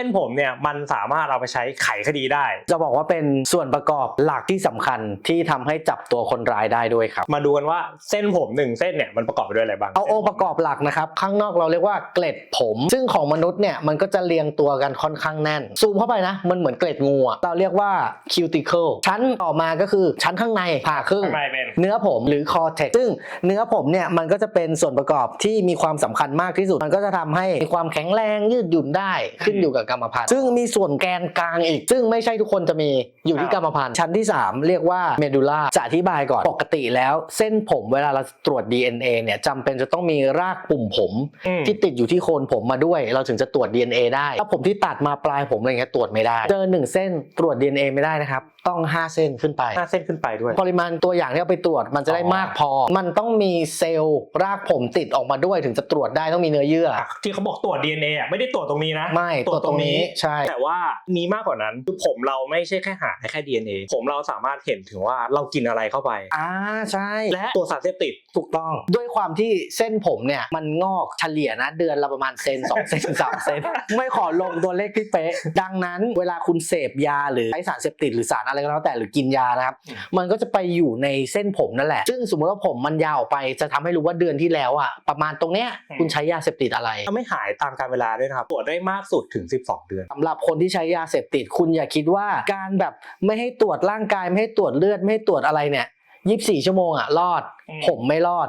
ส้นผมเนี่ยมันสามารถเอาไปใช้ไขคดีได้ จะบอกว่าเป็นส่วนประกอบหลักที่สำคัญที่ทำให้จับตัวคนร้ายได้ด้วยครับ มาดูกันว่าเส้นผมหนึ่งเส้นเนี่ยมันประกอบไปด้วยอะไรบ้าง เอาองค์ประกอบหลักนะครับ ข้างนอกเราเรียกว่าเกล็ดผม ซึ่งของมนุษย์เนี่ยมันก็จะเรียงตัวกันค่อนข้างแน่น ซูมเข้าไปนะ มันเหมือนเกล็ดงูอะเราเรียกว่า cuticle ชั้นต่อมาก็คือชั้นข้างในผ่าครึ่งข้างในเป็นเนื้อผมหรือ cortex ซึ่งเนื้อผมเนี่ยมันก็จะเป็นส่วนประกอบที่มีความสำคัญมากที่สุด มันก็จะทำให้มีความแข็งแรงยืดหยุ่นได้ขึ้นอยู่กับกรรมพันธุ์ซึ่งมีส่วนแกนกลางอีก ซึ่งไม่ใช่ทุกคนจะมีอยู่ที่กรรมพันธุ์ชั้นที่ 3 เรียกว่า medulla จะอธิบายก่อนปกติแล้วเส้นผมเวลาเราตรวจ DNA เนี่ยจำเป็นจะต้องมีรากปุ่มผมอืมที่ติดอยู่ที่โคนผมมาด้วย เราถึงจะตรวจ DNA ได้ถ้าผมที่ตัดมาปลายผมอะไรเงี้ยตรวจไม่ได้ เจอหนึ่งเส้นตรวจ DNA ไม่ได้นะครับต้อง 5 เส้นขึ้นไป ห้าเส้นขึ้นไปด้วย ปริมาณตัวอย่างที่เอาไปตรวจมันจะได้อ๋อมากพอ มันต้องมีเซลล์รากผมติดออกมาด้วยถึงจะตรวจได้ต้องมีเนื้อเยื่ออะที่เขาบอกตรวจ DNA อะไม่ได้ตรวจตรงนี้นะไม่ตรวจตรงนี้ใช่ แต่ว่ามีมากกว่านั้นคือผมเราไม่ใช่แค่หาแค่ DNA ผมเราสามารถเห็นถึงว่าเรากินอะไรเข้าไป อ่าใช่ และตัวสารเสพติดถูกต้อง ด้วยความที่เส้นผมเนี่ยมันงอกเฉลี่ยนะเดือนละประมาณเซน2เซน3เซนไม่ขอลงตัวเลขที่เป๊ะ ดังนั้นเวลาคุณเสพยาหรือใช้สารเสพติดหรือสารอะไรก็แล้วแต่หรือกินยานะครับอืมมันก็จะไปอยู่ในเส้นผมนั่นแหละ ซึ่งสมมติว่าผมมันยาวออกไปจะทำให้รู้ว่าเดือนที่แล้วอะประมาณตรงเนี้ยคุณใช้ยาเสพติดอะไรไม่หายตามการเวลาด้วยนะครับตรวจได้มากสุดถึง 12 เดือนสำหรับคนที่ใช้ยาเสพติดคุณอย่าคิดว่าการแบบไม่ให้ตรวจร่างกายไม่ให้ตรวจเลือดไม่ให้ตรวจอะไรเนี่ย24 ชั่วโมงอะรอดอืมผมไม่รอด